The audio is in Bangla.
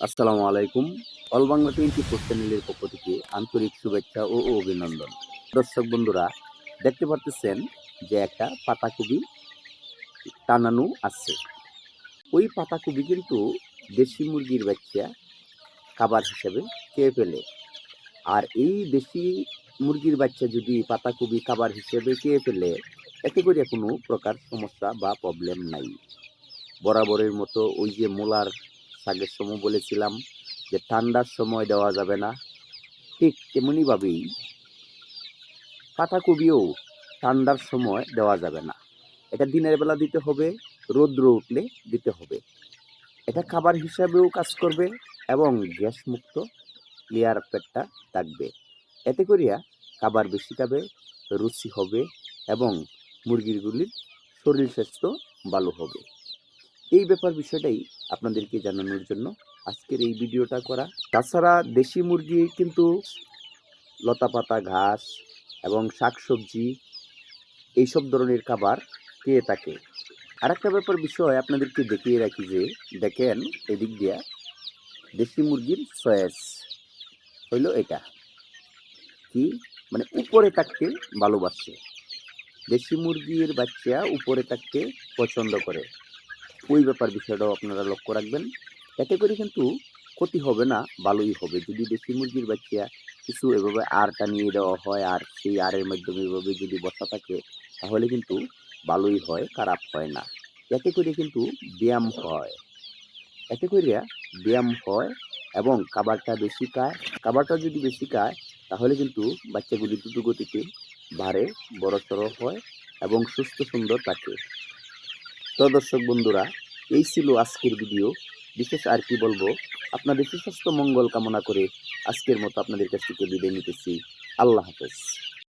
আসসালামু আলাইকুম। অল বাংলা টোয়েন্টি ফোর চ্যানেলের পক্ষ থেকে আন্তরিক শুভেচ্ছা ও অভিনন্দন। দর্শক বন্ধুরা, দেখতে পারতেছেন যে একটা পাতাকপি টানানো আছে। ওই পাতাকপি কিন্তু দেশি মুরগির বাচ্চা খাবার হিসেবে খেয়ে ফেলে। আর এই দেশি মুরগির বাচ্চা যদি পাতাকপি খাবার হিসেবে খেয়ে ফেলে, এতে করে কোনো প্রকার সমস্যা বা প্রবলেম নাই। বরাবরের মতো ওই যে মোলার শাকের সময় বলেছিলাম যে ঠান্ডার সময় দেওয়া যাবে না। ঠিক তেমনিভাবেই পাতাকপিও ঠান্ডার সময় দেওয়া যাবে না। এটা দিনের বেলা দিতে হবে, রৌদ্র উঠলে দিতে হবে। এটা খাবার হিসাবেও কাজ করবে এবং গ্যাস মুক্ত ক্লিয়ার পেটটা থাকবে। এতে করিয়া খাবার বেশি খাবে, রুচি হবে এবং মুরগিরগুলির শরীর স্বাস্থ্য ভালো হবে। এই ব্যাপার বিষয়টাই আপনাদেরকে জানানোর জন্য আজকের এই ভিডিওটা করা। তাছাড়া দেশি মুরগি কিন্তু লতাপাতা ঘাস এবং শাকসবজি এইসব ধরনের খাবার খেয়ে থাকে। আর একটা ব্যাপার বিষয় আপনাদেরকে দেখিয়ে রাখি যে, দেখেন এদিক দিয়া দেশি মুরগির সয়েস হইল এটা। কি? মানে উপরে থাকতে ভালোবাসে। দেশি মুরগির বাচ্চা উপরে থাকতে পছন্দ করে। ওই ব্যাপার বিষয়টাও আপনারা লক্ষ্য রাখবেন। এতে করে কিন্তু ক্ষতি হবে না, ভালোই হবে। যদি দেশি মুরগির বাচ্চা কিছু এভাবে আরটা নিয়ে দেওয়া হয়, আর সেই আরের মাধ্যমে এভাবে যদি বসা থাকে, তাহলে কিন্তু ভালোই হয়, খারাপ হয় না। এতে করে কিন্তু ব্যায়াম হয়। এতে করিয়া ব্যায়াম হয় এবং খাবারটা বেশি খায়। খাবারটা যদি বেশি খায়, তাহলে কিন্তু বাচ্চাগুলি দ্রুত গতিতে বাড়ে বড় সড়ো হয় এবং সুস্থ সুন্দর থাকে। তো দর্শক বন্ধুরা, এই ছিল আজকের ভিডিও বিশেষ আর কি বলব, আপনাদের সুস্বাস্থ্য মঙ্গল কামনা করে আজকের মতো আপনাদের কাছ থেকে বিদায় নিতেছি। আল্লাহ হাফেজ।